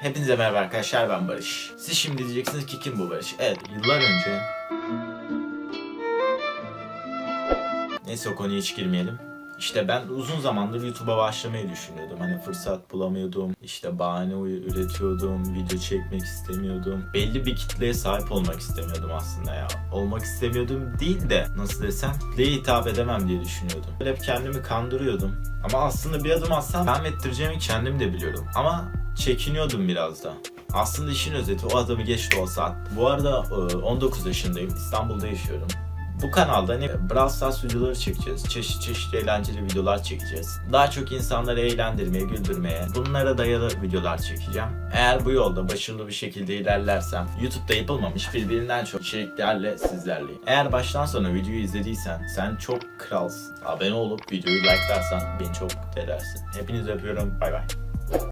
Hepinize merhaba arkadaşlar ben Barış. Siz şimdi diyeceksiniz ki kim bu Barış? Evet yıllar önce... Neyse o konuya hiç girmeyelim. İşte ben uzun zamandır YouTube'a başlamayı düşünüyordum. Hani fırsat bulamıyordum. İşte bahane üretiyordum. Video çekmek istemiyordum. Belli bir kitleye sahip olmak istemiyordum aslında ya. Olmak istemiyordum değil de nasıl desem kitleye hitap edemem diye düşünüyordum. Hep kendimi kandırıyordum. Ama aslında bir adım atsam ben ettireceğimi kendim de biliyordum. Ama çekiniyordum biraz da. Aslında işin özeti o adamı geçti o saat. Bu arada e, 19 yaşındayım. İstanbul'da yaşıyorum. Bu kanalda hani Brawl Stars videoları çekeceğiz. Çeşit çeşit eğlenceli videolar çekeceğiz. Daha çok insanları eğlendirmeye, güldürmeye, bunlara dayalı videolar çekeceğim. Eğer bu yolda başarılı bir şekilde ilerlersem YouTube'da yapılmamış birbirinden çok içeriklerle sizlerleyim. Eğer baştan sona videoyu izlediysen sen çok kralsın. Abone olup videoyu like'larsan beni çok mutlu edersin. Hepinizi öpüyorum. Bay bay.